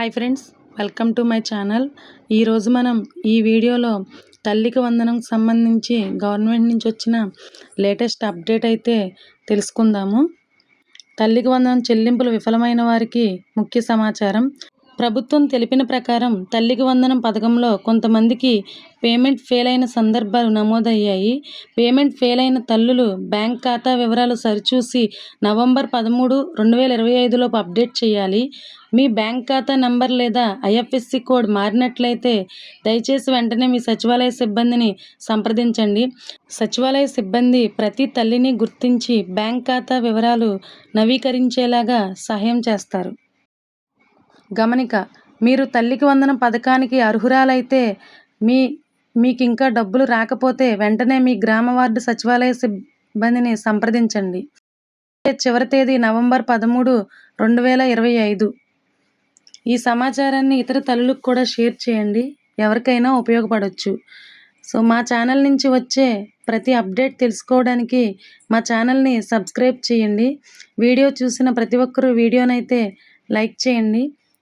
Hi friends welcome to my channel. ఈరోజు మనం ఈ వీడియోలో తల్లికి వందనం సంబంధించి గవర్నమెంట్ నుంచి వచ్చిన లేటెస్ట్ అప్డేట్ అయితే తెలుసుకుందాము. తల్లికి వందనం చెల్లింపులు విఫలమైన వారికి ముఖ్య సమాచారం. ప్రభుత్వం తెలిపిన ప్రకారం తల్లికి వందనం పథకంలో కొంతమందికి పేమెంట్ ఫెయిల్ అయిన సందర్భాలు నమోదయ్యాయి. పేమెంట్ ఫెయిల్ అయిన తల్లులు బ్యాంక్ ఖాతా వివరాలు సరిచూసి నవంబర్ పదమూడు రెండు వేల ఇరవై ఐదులోపు అప్డేట్ చేయాలి. మీ బ్యాంక్ ఖాతా నంబర్ లేదా ఐఎఫ్ఎస్సి కోడ్ మారినట్లయితే దయచేసి వెంటనే మీ సచివాలయ సిబ్బందిని సంప్రదించండి. సచివాలయ సిబ్బంది ప్రతి తల్లిని గుర్తించి బ్యాంక్ ఖాతా వివరాలు నవీకరించేలాగా సహాయం చేస్తారు. గమనిక మీరు తల్లికి వందనం పథకానికి అర్హురాలైతే మీ మీకు ఇంకా డబ్బులు రాకపోతే వెంటనే మీ గ్రామ వార్డు సచివాలయ సిబ్బందిని సంప్రదించండి. చివరి తేదీ నవంబర్ పదమూడు రెండు వేల ఇరవై ఐదు. ఈ సమాచారాన్ని ఇతర తల్లులకు కూడా షేర్ చేయండి. ఎవరికైనా ఉపయోగపడవచ్చు సో మా ఛానల్ నుంచి వచ్చే ప్రతి అప్డేట్ తెలుసుకోవడానికి మా ఛానల్ని సబ్స్క్రైబ్ చేయండి. వీడియో చూసిన ప్రతి ఒక్కరూ వీడియోనైతే లైక్ చేయండి.